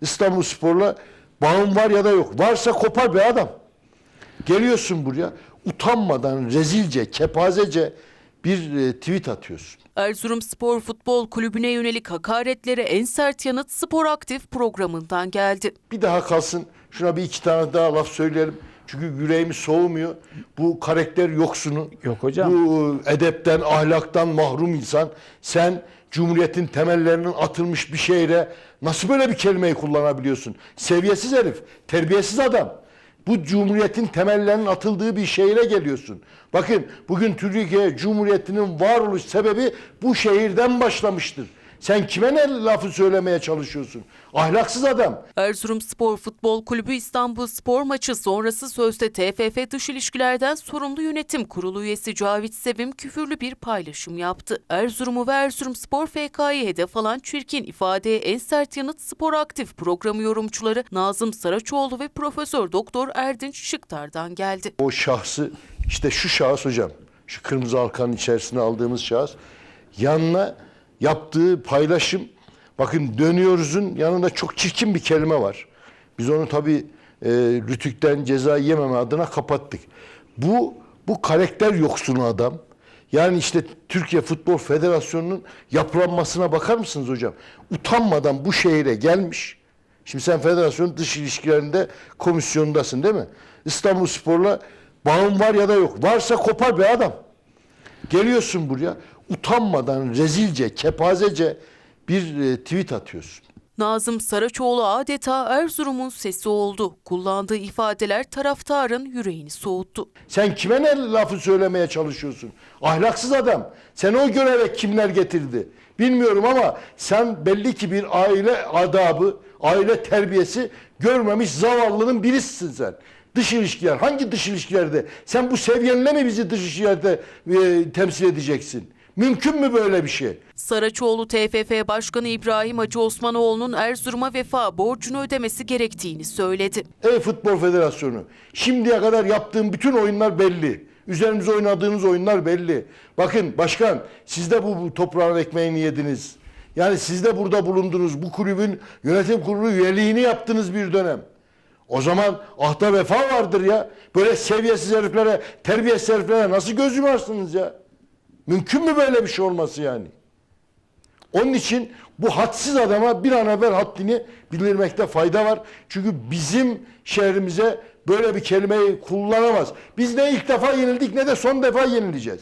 İstanbul Spor'la bağın var ya da yok. Varsa kopar be adam. Geliyorsun buraya utanmadan rezilce, kepazece bir e, tweet atıyorsun. Erzurumspor Futbol Kulübü'ne yönelik hakaretlere en sert yanıt Spor Aktif programından geldi. Bir daha kalsın şuna bir iki tane daha laf söyleyelim. Çünkü yüreğimi soğumuyor. Bu karakter yoksunu. Yok hocam. Bu e, edepten, ahlaktan mahrum insan. Sen Cumhuriyet'in temellerinin atılmış bir şehre nasıl böyle bir kelimeyi kullanabiliyorsun? Seviyesiz herif, terbiyesiz adam. Bu Cumhuriyet'in temellerinin atıldığı bir şehire geliyorsun. Bakın bugün Türkiye Cumhuriyeti'nin varoluş sebebi bu şehirden başlamıştır. Sen kime ne lafı söylemeye çalışıyorsun? Ahlaksız adam. Erzurumspor Futbol Kulübü İstanbul Spor maçı sonrası sözde TFF Dış İlişkilerden sorumlu yönetim kurulu üyesi Cavit Sevim küfürlü bir paylaşım yaptı. Erzurum'u ve Erzurumspor FK'yı hedef alan çirkin ifadeye en sert yanıt Spor Aktif programı yorumcuları Nazım Saraçoğlu ve Profesör Doktor Erdinç Şıktar'dan geldi. O şahsı işte şu şahıs hocam. Şu kırmızı halkanın içerisine aldığımız şahıs. Yanına yaptığı paylaşım bakın dönüyoruzun yanında çok çirkin bir kelime var. Biz onu tabii e, Rütük'ten ceza yememe adına kapattık. Bu bu karakter yoksunu adam. Yani işte Türkiye Futbol Federasyonu'nun yapılanmasına bakar mısınız hocam? Utanmadan bu şehire gelmiş. Şimdi sen federasyonun dış ilişkilerinde komisyondasın değil mi? İstanbul Spor'la bağın var ya da yok. Varsa kopar be adam. Geliyorsun buraya utanmadan rezilce, kepazece bir e, tweet atıyorsun. Nazım Saraçoğlu adeta Erzurum'un sesi oldu. Kullandığı ifadeler taraftarın yüreğini soğuttu. Sen kime ne lafı söylemeye çalışıyorsun? Ahlaksız adam. Sen o göreve kimler getirdi? Bilmiyorum ama sen belli ki bir aile adabı, aile terbiyesi görmemiş zavallının birisisin sen. Dış ilişkiler, hangi dış ilişkilerde? Sen bu seviyenle mi bizi dış ilişkilerde e, temsil edeceksin? Mümkün mü böyle bir şey? Saraçoğlu TFF Başkanı İbrahim Hacı Osmanoğlu'nun Erzurum'a vefa borcunu ödemesi gerektiğini söyledi. Ey Futbol Federasyonu, şimdiye kadar yaptığım bütün oyunlar belli. Üzerimize oynadığınız oyunlar belli. Bakın başkan, siz de bu, bu toprağın ekmeğini yediniz. Yani siz de burada bulundunuz. Bu kulübün yönetim kurulu üyeliğini yaptınız bir dönem. O zaman ahta vefa vardır ya. Böyle seviyesiz heriflere, terbiyesiz heriflere nasıl göz yumarsınız ya? Mümkün mü böyle bir şey olması yani? Onun için bu hadsiz adama bir an evvel haddini bildirmekte fayda var. Çünkü bizim şehrimize böyle bir kelimeyi kullanamaz. Biz ne ilk defa yenildik ne de son defa yenileceğiz.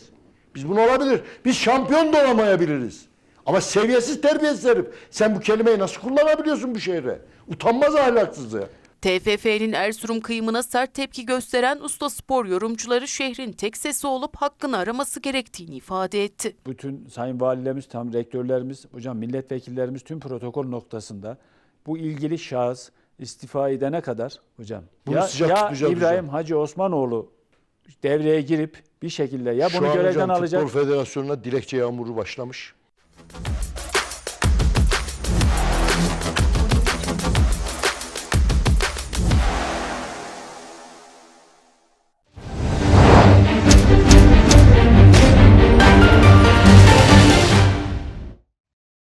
Biz bunu olabilir. Biz şampiyon da olamayabiliriz. Ama seviyesiz terbiyesiz herif. Sen bu kelimeyi nasıl kullanabiliyorsun bu şehre? Utanmaz ahlaksız ya. TFF'nin Erzurum kıyımına sert tepki gösteren usta spor yorumcuları şehrin tek sesi olup hakkını araması gerektiğini ifade etti. bütün sayın valilerimiz, tam rektörlerimiz, hocam milletvekillerimiz tüm protokol noktasında bu ilgili şahıs istifa edene kadar hocam Bunu ya, sıcak ya İbrahim hocam. Hacı Osmanoğlu devreye girip bir şekilde ya Şu bunu görevden hocam alacak Futbol Federasyonu'na dilekçe yağmuru başlamış.